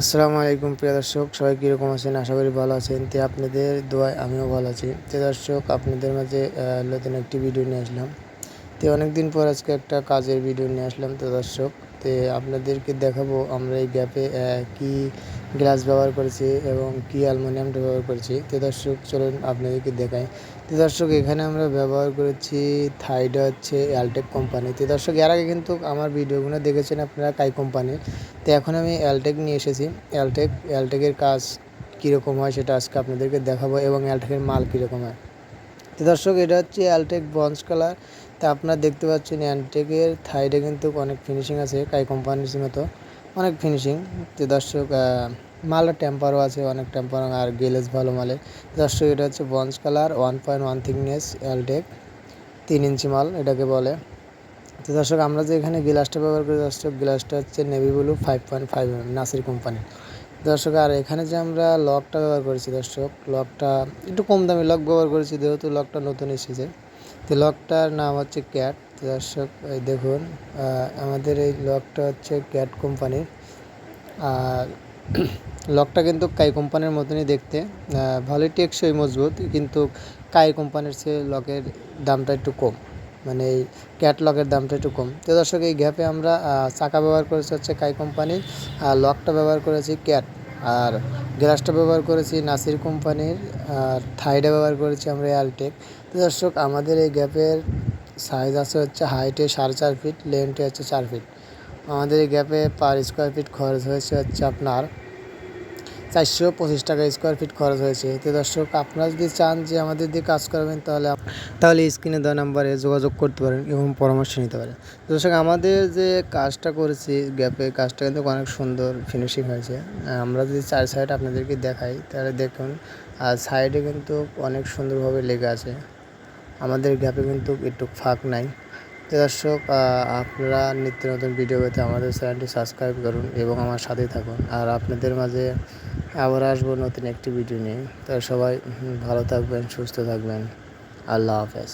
আসসালামু আলাইকুম প্রিয় দর্শক, সবাই কীরকম আছেন? আশা করি ভালো আছেন। তো আপনাদের দোয়ায় আমিও ভালো আছি। তো দর্শক, আপনাদের মাঝে নতুন একটি ভিডিও নিয়ে আসলাম। তো অনেকদিন পর আজকে একটা কাজের ভিডিও নিয়ে আসলাম। তো দর্শক, তো আপনাদেরকে দেখাবো আমরা এই গ্যাপে কি গ্লাস ব্যবহার করেছি এবং কি অ্যালুমিনিয়ামটা ব্যবহার করেছি। তো দর্শক, চলুন আপনাদেরকে দেখাই। তো দর্শক, এখানে আমরা ব্যবহার করেছি থাইডা হচ্ছে অ্যালটেক কোম্পানি। তো দর্শক, এর আগে কিন্তু আমার ভিডিওগুলো দেখেছেন আপনারা কাই কোম্পানির তো এখন আমি অ্যালটেক নিয়ে এসেছি। অ্যালটেক, অ্যালটেকের কাজ কীরকম হয় সেটা আজকে আপনাদেরকে দেখাবো এবং অ্যালটেকের মাল কীরকম হয়। তো দর্শক, এটা হচ্ছে অ্যালটেক ব্রঞ্জ কালার। তা আপনারা দেখতে পাচ্ছেন, অ্যালটেকের থাইডে কিন্তু অনেক ফিনিশিং আছে কাই কোম্পানির মতো। অনেক ফিনিশিং তো দর্শক মালের টেম্পারও আছে, অনেক টেম্পার আর গেলেজ ভালো মালের দর্শক, এটা হচ্ছে bronze colour one point one thickness Altech তিন ইঞ্চি মাল, এটাকে বলে। তো দর্শক, আমরা যে এখানে গ্লাসটা ব্যবহার করি, দর্শক গ্লাসটা হচ্ছে navy blue five point five M Nasir company দর্শক, আর এখানে যে আমরা লকটা ব্যবহার করেছি, দর্শক লকটা একটু কম দামি লক ব্যবহার করেছি, যেহেতু লকটা নতুন এসেছে। তো লকটার নাম হচ্ছে ক্যাট দর্শক, এই দেখুন আমাদের এই লকটা হচ্ছে ক্যাট কোম্পানির। আর লকটা কিন্তু কাই কোম্পানির মতনই দেখতে। ভালোই টেকসই মজবুত, কিন্তু কাই কোম্পানির চেয়ে লকের দামটা একটু কম। মানে এই ক্যাটলকের দামটা একটু কম। তো দর্শক, এই গ্যাপে আমরা চাকা ব্যবহার করেছি হচ্ছে কাই কোম্পানির আর লকটা ব্যবহার করেছি ক্যাট। আর গ্লাসটা ব্যবহার করেছি নাসির কোম্পানির, আর থাইডা ব্যবহার করেছি আমরা অ্যালটেক তো দর্শক, আমাদের এই গ্যাপের সাইজ আছে হচ্ছে হাইটে সাড়ে চার ফিট লেন্থে হচ্ছে চার ফিট আমাদের এই গ্যাপে পার স্কোয়ার ফিট খরচ হয়েছে হচ্ছে আপনার চারশো পঁচিশ টাকা স্কোয়ার ফিট খরচ হয়েছে। তো দর্শক, আপনারা যদি চান যে আমাদের দিয়ে কাজ করবেন, তাহলে তাহলে স্ক্রিনে দেওয়া নাম্বারে যোগাযোগ করতে পারেন এবং পরামর্শ নিতে পারেন। দর্শক, আমাদের যে কাজটা করেছি গ্যাপে কাজটা কিন্তু অনেক সুন্দর ফিনিশিং হয়েছে। আমরা যদি চার সাইড আপনাদেরকে দেখাই, তাহলে দেখুন, আর সাইডে কিন্তু অনেক সুন্দরভাবে লেগে আছে। আমাদের গ্যাপে কিন্তু একটু ফাঁক নাই। দর্শক আপনারা নিত্য নতুন ভিডিও পেতে আমাদের চ্যানেলটি সাবস্ক্রাইব করুন এবং আমার সাথে থাকুন। আর আপনাদের মাঝে আবার আসব নতুন একটি ভিডিও নিয়ে। তারা সবাই ভালো থাকবেন, সুস্থ থাকবেন। আল্লাহ হাফেজ।